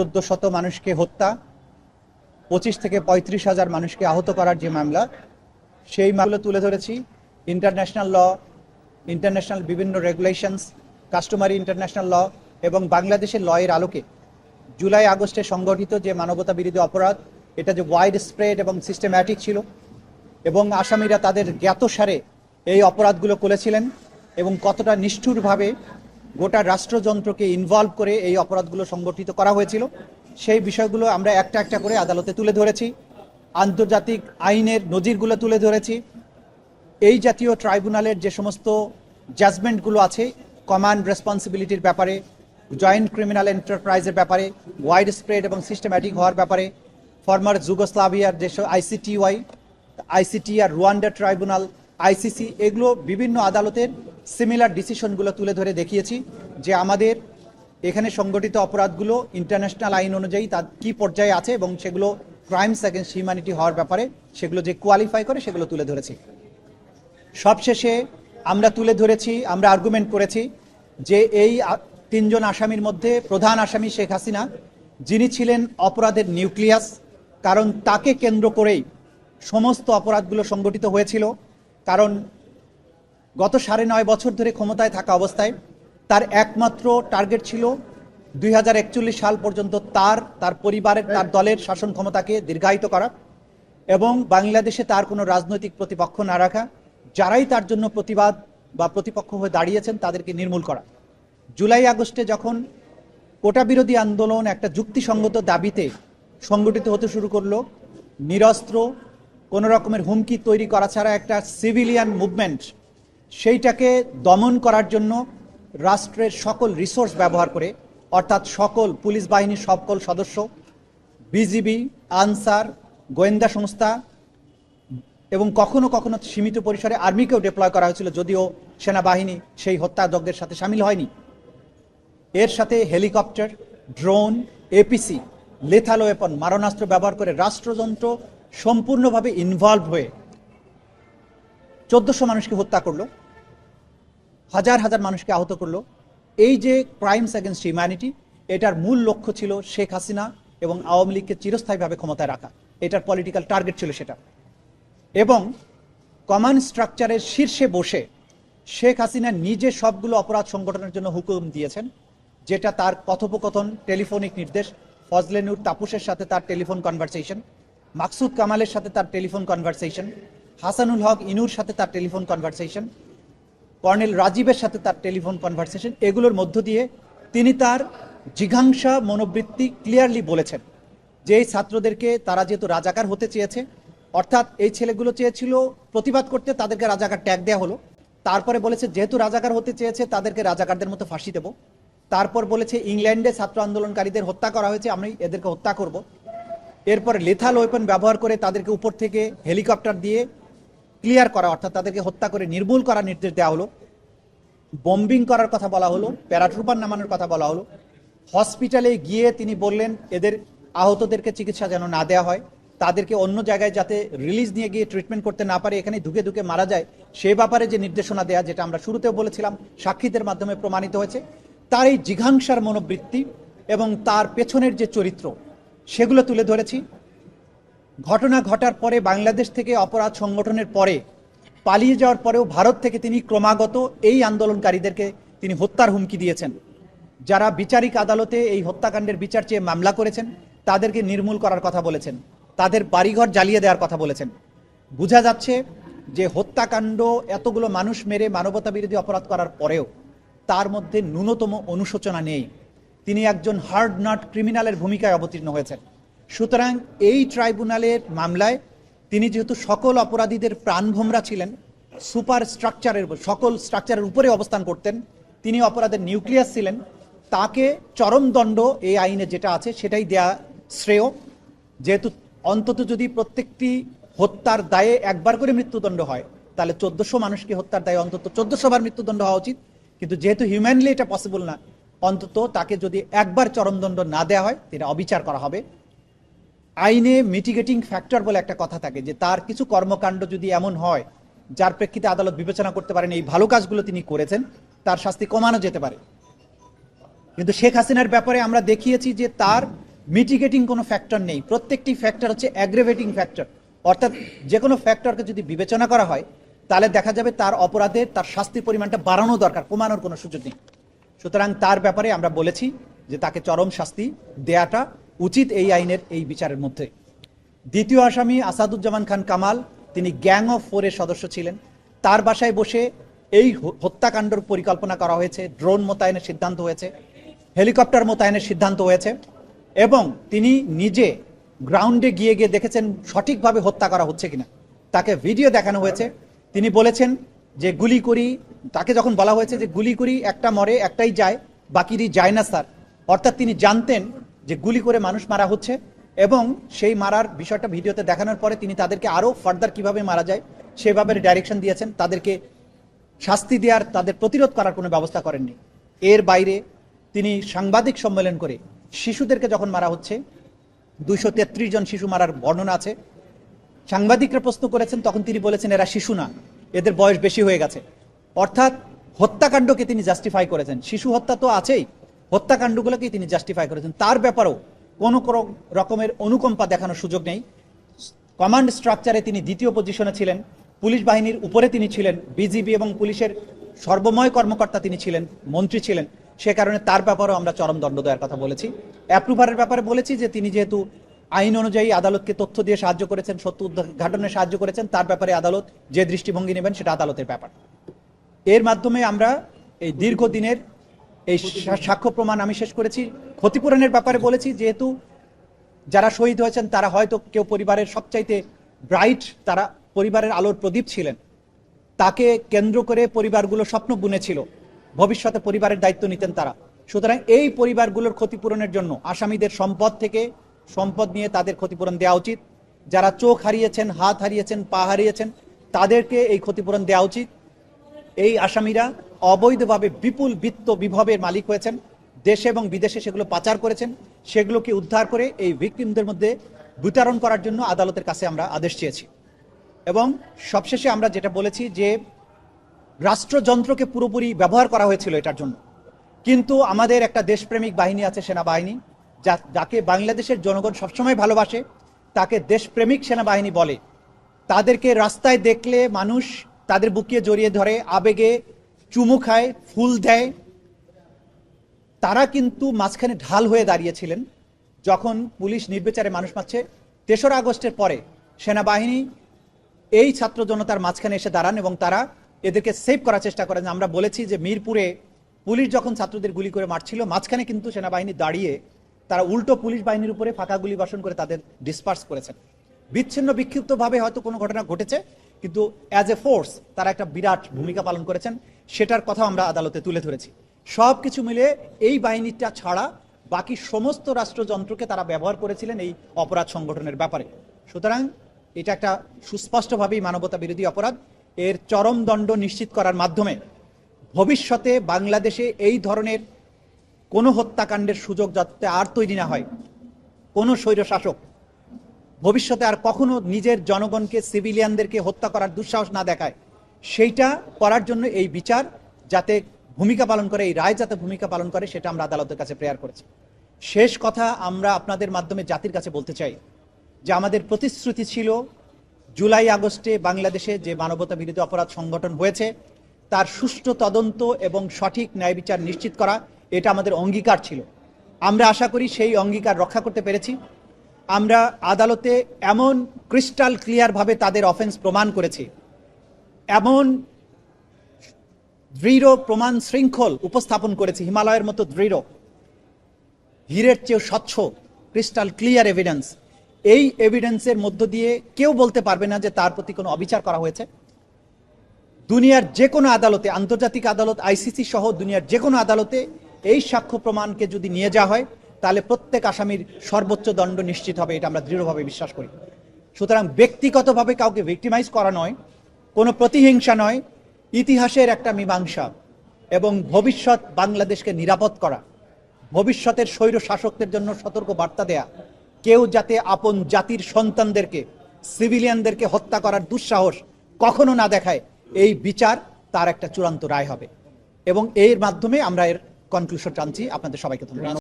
চোদ্দ শত মানুষকে হত্যা, পঁচিশ থেকে পঁয়ত্রিশ হাজার মানুষকে আহত করার যে মামলা, সেই মামলা তুলে ধরেছি। ইন্টারন্যাশনাল ল ইন্টারন্যাশনাল বিভিন্ন রেগুলেশনস কাস্টমারি ইন্টারন্যাশনাল ল এবং বাংলাদেশের ল এর আলোকে জুলাই আগস্টে সংগঠিত যে মানবতা বিরোধী অপরাধ, এটা যে ওয়াইড স্প্রেড এবং সিস্টেম্যাটিক ছিল এবং আসামিরা তাদের জ্ঞাতসারে এই অপরাধগুলো করেছিলেন এবং কতটা নিষ্ঠুরভাবে গোটা রাষ্ট্রযন্ত্রকে ইনভলভ করে এই অপরাধগুলো সংগঠিত করা হয়েছিল। সেই বিষয়গুলো আমরা একটা একটা করে আদালতে তুলে ধরেছি, আন্তর্জাতিক আইনের নজিরগুলো তুলে ধরেছি। এই জাতীয় ট্রাইব্যুনালের যে সমস্ত জাজমেন্টগুলো আছে কমান্ড রেসপন্সিবিলিটির ব্যাপারে জয়েন্ট ক্রিমিনাল এন্টারপ্রাইজের ব্যাপারে ওয়াইড স্প্রেড এবং সিস্টেম্যাটিক হওয়ার ব্যাপারে ফর্মার যুগোস্লাভিয়ার যেসব আইসিটিওয়াই আইসিটি আর রুয়ান্ডা ট্রাইব্যুনাল আইসিসি এগুলো বিভিন্ন আদালতের সিমিলার ডিসিশনগুলো তুলে ধরে দেখিয়েছি যে আমাদের এখানে সংগঠিত অপরাধগুলো ইন্টারন্যাশনাল আইন অনুযায়ী তার কী পর্যায়ে আছে এবং সেগুলো ক্রাইমস অ্যাগেন্স্ট হিউম্যানিটি হওয়ার ব্যাপারে সেগুলো যে কোয়ালিফাই করে সেগুলো তুলে ধরেছি। সবশেষে আমরা তুলে ধরেছি, আমরা আর্গুমেন্ট করেছি যে এই তিনজন আসামির মধ্যে প্রধান আসামি শেখ হাসিনা, যিনি ছিলেন অপরাধের নিউক্লিয়াস কারণ তাকে কেন্দ্র করেই সমস্ত অপরাধগুলো সংগঠিত হয়েছিল, কারণ গত সাড়ে নয় বছর ধরে ক্ষমতায় থাকা অবস্থায় তার একমাত্র টার্গেট ছিল দুই হাজার একচল্লিশ সাল পর্যন্ত তার তার পরিবারের, তার দলের শাসন ক্ষমতাকে দীর্ঘায়িত করা এবং বাংলাদেশে তার কোনো রাজনৈতিক প্রতিপক্ষ না রাখা, যারাই তার জন্য প্রতিবাদ বা প্রতিপক্ষ হয়ে দাঁড়িয়েছেন তাদেরকে নির্মূল করা। জুলাই আগস্টে যখন কোটা বিরোধী আন্দোলন একটা যুক্তিসঙ্গত দাবিতে সংগঠিত হতে শুরু করল, নিরস্ত্র, কোনো রকমের হুমকি তৈরি করা ছাড়া একটা সিভিলিয়ান মুভমেন্ট সেইটাকে দমন করার জন্য রাষ্ট্রের সকল রিসোর্স ব্যবহার করে, অর্থাৎ সকল পুলিশ বাহিনীর সকল সদস্য, বিজিবি, আনসার, গোয়েন্দা সংস্থা এবং কখনো কখনো সীমিত পরিসরে আর্মিকেও ডিপ্লয় করা হয়েছিল যদিও সেনাবাহিনী সেই হত্যাযজ্ঞের সাথে সামিল হয়নি। এর সাথে helicopter, drone APC lethal weapon মারণাস্ত্র ব্যবহার করে রাষ্ট্রযন্ত্র সম্পূর্ণভাবে ইনভলভ হয়ে চোদ্দশো মানুষকে হত্যা করল। হাজার হাজার মানুষকে আহত করল। এই যে ক্রাইমস অ্যাগেনস্ট হিউম্যানিটি এটার মূল লক্ষ্য ছিল শেখ হাসিনা এবং আওয়ামী লীগকে চিরস্থায়ীভাবে ক্ষমতায় রাখা। এটার পলিটিক্যাল টার্গেট ছিল সেটা। এবং কমান্ড স্ট্রাকচারের শীর্ষে বসে শেখ হাসিনা নিজে সবগুলো অপরাধ সংগঠনের জন্য হুকুম দিয়েছেন, যেটা তার কথোপকথন টেলিফোনিক নির্দেশ, ফজলে নূর তাপুসের সাথে তার টেলিফোন কনভারসেশন মাকসুদ কামালের সাথে তার টেলিফোন কনভারসেশন হাসানুল হক ইনুর সাথে তার টেলিফোন কনভারসেশন কর্নেল রাজীবের সাথে তার টেলিফোন কনভারসেশন, এগুলোর মধ্য দিয়ে তিনি তার জিঘাংসা মনোবৃত্তি ক্লিয়ারলি বলেছেন যে এই ছাত্রদেরকে তারা যেহেতু রাজাকার হতে চেয়েছে, অর্থাৎ এই ছেলেগুলো চেয়েছিল প্রতিবাদ করতে, তাদেরকে রাজাকার ট্যাগ দেওয়া হলো। তারপরে বলেছে, যেহেতু রাজাকার হতে চেয়েছে, তাদেরকে রাজাকারদের মতো ফাঁসি দেব। তারপর বলেছে, ইংল্যান্ডে ছাত্র আন্দোলনকারীদের হত্যা করা হয়েছে, আমি এদেরকে হত্যা করব। এরপর লেথাল ওয়েপন ব্যবহার করে তাদেরকে উপর থেকে হেলিকপ্টার দিয়ে ক্লিয়ার করা, অর্থাৎ তাদেরকে হত্যা করে নির্মূল করার নির্দেশ দেওয়া হলো। বম্বিং করার কথা বলা হলো, প্যারাট্রুপার নামানোর কথা বলা হলো। হসপিটালে গিয়ে তিনি বললেন, এদের আহতদেরকে চিকিৎসা যেন না দেওয়া হয়। তাদেরকে অন্য জায়গায় যাতে রিলিজ নিয়ে গিয়ে ট্রিটমেন্ট করতে না পারে এখানে ধুকে ধুকে মারা যায়। সে ব্যাপারে যে নির্দেশনা দেয়া, যেটা আমরা শুরুতেও বলেছিলাম, সাক্ষীদের মাধ্যমে প্রমাণিত হয়েছে, তার এই জিঘাংসার মনোবৃত্তি এবং তার পেছনের যে চরিত্র, সেগুলো তুলে ধরেছি। ঘটনা ঘটার পরে বাংলাদেশ থেকে অপরাধ সংগঠনের পরে পালিয়ে যাওয়ার পরেও ভারত থেকে তিনি ক্রমাগত এই আন্দোলনকারীদেরকে তিনি হত্যার হুমকি দিয়েছেন। যারা বিচারিক আদালতে এই হত্যাকাণ্ডের বিচার চেয়ে মামলা করেছেন, তাদেরকে নির্মূল করার কথা বলেছেন, তাদের বাড়িঘর জ্বালিয়ে দেওয়ার কথা বলেছেন। বোঝা যাচ্ছে যে হত্যাকাণ্ড এতগুলো মানুষ মেরে মানবতা বিরোধী অপরাধ করার পরেও তার মধ্যে ন্যূনতম অনুশোচনা নেই। তিনি একজন হার্ড নট ক্রিমিনালের ভূমিকায় অবতীর্ণ হয়েছেন। সুতরাং এই ট্রাইব্যুনালের মামলায় তিনি যেহেতু সকল অপরাধীদের প্রাণভোমরা ছিলেন, সুপার স্ট্রাকচারের সকল স্ট্রাকচারের উপরে অবস্থান করতেন, তিনি অপরাধের নিউক্লিয়াস ছিলেন, তাকে চরম দণ্ড এই আইনে যেটা আছে সেটাই দেয়া শ্রেয়। যেহেতু অন্তত যদি প্রত্যেকটি হত্যার দায়ে একবার করে মৃত্যুদণ্ড হয়, তাহলে চোদ্দশো মানুষকে হত্যার দায়ে অন্তত চোদ্দশো বার মৃত্যুদণ্ড হওয়া উচিত। কিন্তু যেহেতু হিউম্যানলি এটা পসিবল না, অন্তত তাকে যদি একবার চরমদণ্ড না দেওয়া হয় এটা অবিচার করা হবে। আইনে মিটিগেটিং ফ্যাক্টর বলে একটা কথা থাকে যে তার কিছু কর্মকাণ্ড যদি এমন হয়, যার প্রেক্ষিতে আদালত বিবেচনা করতে পারেন এই ভালো কাজগুলো তিনি করেছেন, তার শাস্তি কমানো যেতে পারে। কিন্তু শেখ হাসিনার ব্যাপারে আমরা দেখিয়েছি যে তার মিটিগেটিং কোনো ফ্যাক্টর নেই। প্রত্যেকটি ফ্যাক্টর হচ্ছে অ্যাগ্রেভেটিং ফ্যাক্টর অর্থাৎ যে কোনো ফ্যাক্টরকে যদি বিবেচনা করা হয়, তাহলে দেখা যাবে তার অপরাধের, তার শাস্তির পরিমাণটা বাড়ানো দরকার, কমানোর কোনো সুযোগ নেই। সুতরাং তার ব্যাপারে আমরা বলেছি যে তাকে চরম শাস্তি দেয়াটা উচিত এই আইনের এই বিচারের মধ্যে। দ্বিতীয় আসামি আসাদুজ্জামান খান কামাল, তিনি গ্যাং অফ ফোরের সদস্য ছিলেন। তার বাসায় বসে এই হত্যাকাণ্ডর পরিকল্পনা করা হয়েছে, ড্রোন মোতায়েনের সিদ্ধান্ত হয়েছে, হেলিকপ্টার মোতায়েনের সিদ্ধান্ত হয়েছে, এবং তিনি নিজে গ্রাউন্ডে গিয়ে গিয়ে দেখেছেন সঠিকভাবে হত্যা করা হচ্ছে কিনা। তাকে ভিডিও দেখানো হয়েছে। তিনি বলেছেন যে, গুলি করি। তাকে যখন বলা হয়েছে যে, গুলি করি, একটা মরে, একটাই যায়, বাকিরই যায় না, স্যার। অর্থাৎ তিনি জানতেন যে গুলি করে মানুষ মারা হচ্ছে এবং সেই মারার বিষয়টা ভিডিওতে দেখানোর পরে তিনি তাদেরকে আরও ফার্দার কীভাবে মারা যায় সেভাবে ডাইরেকশন দিয়েছেন। তাদেরকে শাস্তি দেওয়ার, তাদের প্রতিরোধ করার কোনো ব্যবস্থা করেননি। এর বাইরে তিনি সাংবাদিক সম্মেলন করে শিশুদেরকে যখন মারা হচ্ছে, দুইশো তেত্রিশ জন শিশু মারার বর্ণনা আছে। সাংবাদিকরা প্রশ্ন করেছেন, তখন তিনি বলেছেন, এরা শিশু না, এদের বয়স বেশি হয়ে গেছে। অর্থাৎ হত্যাকাণ্ডকে তিনি জাস্টিফাই করেছেন। শিশু হত্যা তো আছেই হত্যাকাণ্ডগুলোকে তিনি জাস্টিফাই করেছেন। তার ব্যাপারেও কোনো কোনো রকমের অনুকম্পা দেখানোর সুযোগ নেই। কমান্ড স্ট্রাকচারে তিনি দ্বিতীয় পজিশনে ছিলেন। পুলিশ বাহিনীর উপরে তিনি ছিলেন। বিজিবি এবং পুলিশের সর্বময় কর্মকর্তা তিনি ছিলেন, মন্ত্রী ছিলেন। সে কারণে তার ব্যাপারেও আমরা চরম দণ্ড দেওয়ার কথা বলেছি। অ্যাপ্রুভারের ব্যাপারে বলেছি যে তিনি যেহেতু আইন অনুযায়ী আদালতকে তথ্য দিয়ে সাহায্য করেছেন, সত্য উদ্ঘাটনে সাহায্য করেছেন, তার ব্যাপারে আদালত যে দৃষ্টিভঙ্গি নেবেন সেটা আদালতের ব্যাপার। এর মাধ্যমে আমরা এই দীর্ঘদিনের এই সাক্ষ্য প্রমাণ আমি শেষ করেছি। ক্ষতিপূরণের ব্যাপারে বলেছি, যেহেতু যারা শহীদ হয়েছেন, তারা হয়তো কেউ পরিবারের সবচাইতে ব্রাইট তারা পরিবারের আলোর প্রদীপ ছিলেন। তাকে কেন্দ্র করে পরিবারগুলো স্বপ্ন বুনেছিল। ভবিষ্যতে পরিবারের দায়িত্ব নিতেন তারা। সুতরাং এই পরিবারগুলোর ক্ষতিপূরণের জন্য আসামিদের সম্পদ থেকে সম্পদ নিয়ে তাদের ক্ষতিপূরণ দেওয়া উচিত। যারা চোখ হারিয়েছেন, হাত হারিয়েছেন, পা হারিয়েছেন, তাদেরকে এই ক্ষতিপূরণ দেওয়া উচিত। এই আসামিরা অবৈধভাবে বিপুল বিত্ত বিভবের মালিক হয়েছেন। দেশে এবং বিদেশে সেগুলো পাচার করেছেন। সেগুলোকে উদ্ধার করে এই ভিকটিমদের মধ্যে বিতরণ করার জন্য আদালতের কাছে আমরা আদেশ চেয়েছি। এবং সবশেষে আমরা যেটা বলেছি যে, রাষ্ট্রযন্ত্রকে পুরোপুরি ব্যবহার করা হয়েছিল এটার জন্য। কিন্তু আমাদের একটা দেশপ্রেমিক বাহিনী আছে, সেনাবাহিনী, যা, যাকে বাংলাদেশের জনগণ সবসময় ভালোবাসে, তাকে দেশপ্রেমিক সেনাবাহিনী বলে। তাদেরকে রাস্তায় দেখলে মানুষ তাদের বুকিয়ে জড়িয়ে ধরে, আবেগে চুমু খায়, ফুল দেয়। তারা কিন্তু মাঝখানে ঢাল হয়ে দাঁড়িয়েছিলেন যখন পুলিশ নির্বিচারে মানুষ মারছে। তেসরা আগস্টের পরে সেনাবাহিনী এই ছাত্র জনতার মাঝখানে এসে দাঁড়ান এবং তারা এদেরকে সেভ করার চেষ্টা করেন। আমরা বলেছি যে মিরপুরে পুলিশ যখন ছাত্রদের গুলি করে মারছিল, মাঝখানে কিন্তু সেনাবাহিনী দাঁড়িয়ে তারা উল্টো পুলিশ বাহিনীর উপরে ফাঁকা গুলি বর্ষণ করে তাদের ডিসপার্স করেছেন বিচ্ছিন্ন বিক্ষিপ্তভাবে হয়তো কোনো ঘটনা ঘটেছে কিন্তু অ্যাজ এ ফোর্স তারা একটা বিরাট ভূমিকা পালন করেছেন, সেটার কথা আমরা আদালতে তুলে ধরেছি। সব কিছু মিলে এই বাহিনীটা ছাড়া বাকি সমস্ত রাষ্ট্রযন্ত্রকে তারা ব্যবহার করেছিলেন এই অপরাধ সংগঠনের ব্যাপারে। সুতরাং এটা একটা সুস্পষ্টভাবেই মানবতা বিরোধী অপরাধ। এর চরম দণ্ড নিশ্চিত করার মাধ্যমে ভবিষ্যতে বাংলাদেশে এই ধরনের কোনো হত্যাকাণ্ডের সুযোগ যাতে আর তৈরি না হয়, কোনো স্বৈর শাসক ভবিষ্যতে আর কখনো নিজের জনগণকে, সিভিলিয়ানদেরকে হত্যা করার দুঃসাহস না দেখায়। সেইটা করার জন্য এই বিচার যাতে ভূমিকা পালন করে, এই রায় যাতে ভূমিকা পালন করে, সেটা আমরা আদালতের কাছে প্রেয়ার করেছি। শেষ কথা আমরা আপনাদের মাধ্যমে জাতির কাছে বলতে চাই যে আমাদের প্রতিশ্রুতি ছিল জুলাই আগস্টে বাংলাদেশে যে মানবতা বিরোধী অপরাধ সংগঠন হয়েছে, তার সুষ্ঠু তদন্ত এবং সঠিক ন্যায় বিচার নিশ্চিত করা, এটা আমাদের অঙ্গীকার ছিল। আমরা আশা করি সেই অঙ্গীকার রক্ষা করতে পেরেছি। আমরা আদালতে এমন ক্রিস্টাল ক্লিয়ারভাবে তাদের অফেন্স প্রমাণ করেছি। এমন দৃঢ় প্রমাণ শৃঙ্খল উপস্থাপন করেছি, হিমালয়ের মতো দৃঢ়। হীরের চেয়েও স্বচ্ছ, ক্রিস্টাল ক্লিয়ার এভিডেন্স এই এভিডেন্সের মধ্য দিয়ে কেউ বলতে পারবে না যে তার প্রতি কোনো অবিচার করা হয়েছে। দুনিয়ার যে কোনো আদালতে, আন্তর্জাতিক আদালত, আইসিসি সহ দুনিয়ার যে কোনো আদালতে এই সাক্ষ্য প্রমাণকে যদি নিয়ে যাওয়া হয় তাহলে প্রত্যেক আসামির সর্বোচ্চ দণ্ড নিশ্চিত হবে, এটা আমরা দৃঢ়ভাবে বিশ্বাস করি। সুতরাং ব্যক্তিগতভাবে কাউকে ভিক্টিমাইজ করা নয়, কোনো প্রতিহিংসা নয়, ইতিহাসের একটা মীমাংসা এবং ভবিষ্যৎ বাংলাদেশকে নিরাপদ করা, ভবিষ্যতের স্বৈর শাসকদের জন্য সতর্ক বার্তা দেয়া, কেউ যাতে আপন জাতির সন্তানদেরকে, সিভিলিয়ানদেরকে হত্যা করার দুঃসাহস কখনো না দেখায়, এই বিচার তার একটা চূড়ান্ত রায় হবে। এবং এর মাধ্যমে আমরা এর কনক্লুশন টানছি আপনাদের সবাইকে ধন্যবাদ।